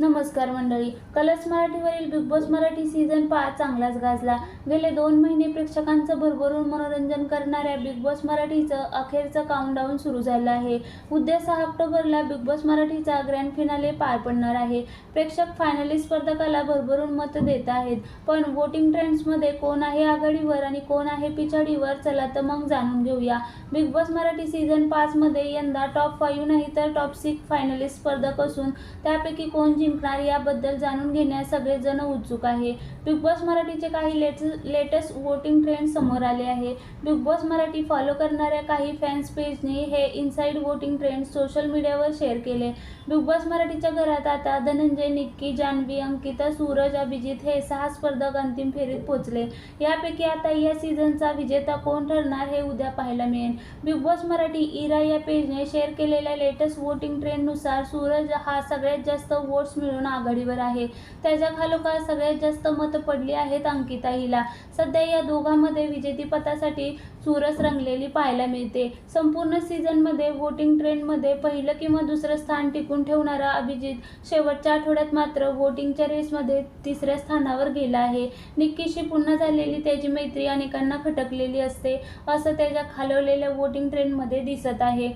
नमस्कार मंडळी. कलर्स मराठीवरील बिग बॉस मराठी सीझन पाच चांगलाच गाजला. गेले दोन महिने प्रेक्षकांचं भरभरून मनोरंजन करणाऱ्या बिग बॉस मराठीचं अखेरचं काउंटडाऊन सुरू झालं आहे. उद्या सहा ऑक्टोबरला बिग बॉस मराठीचा ग्रँड फिनाले पार पडणार आहे. प्रेक्षक फायनली स्पर्धकाला भरभरून मत देत आहेत. पण वोटिंग ट्रेंड्समध्ये कोण आहे आघाडीवर आणि कोण आहे पिछाडीवर चला तर मग जाणून घेऊया. बिग बॉस मराठी सीझन पाचमध्ये यंदा टॉप फाईव्ह नाही तर टॉप सिक्स फायनलिस्ट स्पर्धक असून त्यापैकी कोण जिंकणार याबद्दल जाणून घेण्यास सगळेजण उत्सुक आहे. बिग बॉस मराठीचे काही लेट लेटेस्ट वोटिंग ट्रेंड समोर आले आहे. बिग बॉस मराठी फॉलो करणाऱ्या काही फॅन्स पेजने हे इनसाईड वोटिंग ट्रेंड सोशल मीडियावर शेअर केले. बिग बॉस मराठीच्या घरात आता धनंजय निक्की जान्हवी अंकिता सूरज अभिजित हे सहा स्पर्धक अंतिम फेरीत पोहोचले. यापैकी आता या सीझनचा विजेता कोण ठरणार हे उद्या पाहायला मिळेल. बिग बॉस मराठी इरा या पेजने शेअर केलेल्या लेटेस्ट वोटिंग ट्रेंडनुसार सूरज हा सगळ्यात जास्त वोट्स मिळून आघाडीवर आहे. त्याच्या खालोखाल सगळ्यात जास्त मतं पडली आहेत अंकिता हिला. सध्या या दोघांमध्ये विजेतेपदासाठी चुरस रंगलेली पाहायला मिळते. संपूर्ण सीझनमध्ये वोटिंग ट्रेंडमध्ये पहिलं किंवा दुसरं स्थान टिकून ठेवणारा अभिजित शेवटच्या आठवड्यात मात्र वोटिंगच्या रेसमध्ये तिसऱ्या स्थानावर गेला आहे. निक्कीशी पुन्हा झालेली त्याची मैत्री अनेकांना खटकलेली असते असं त्याच्या खालवलेल्या वोटिंग ट्रेंडमध्ये दिसत आहे.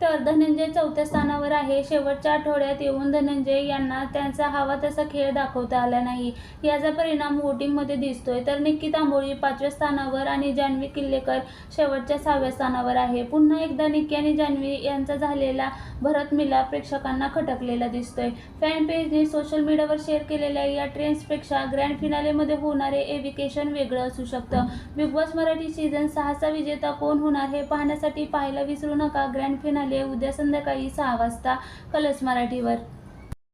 तर धनंजय चौथ्या स्थानावर आहे. शेवटच्या आठवड्यात येऊन धनंजय यांना त्यांचा हवा तसा खेळ दाखवता आला नाही. याचा परिणाम हो वोटिंगमध्ये दिसतोय. तर निक्की तांबोळी पाचव्या स्थानावर आणि जान्हवी किल्लेकर शेवटच्या सहाव्या स्थानावर आहे. पुन्हा एकदा निक्की आणि जान्हवी यांचा झालेला भरत मिला प्रेक्षकांना खटकलेला दिसतोय. फॅन पेजने सोशल मीडियावर शेअर केलेल्या या ट्रेंड्सपेक्षा ग्रँड फिनालेमध्ये होणारे एव्हिकेशन वेगळं असू शकतं. बिग बॉस मराठी सीझन सहाचा विजेता कोण होणार हे पाहण्यासाठी पाहायला विसरू नका. ग्रँड फिनाले उद्या संध्याकाळी सहा वाजता कलर्स मराठीवर.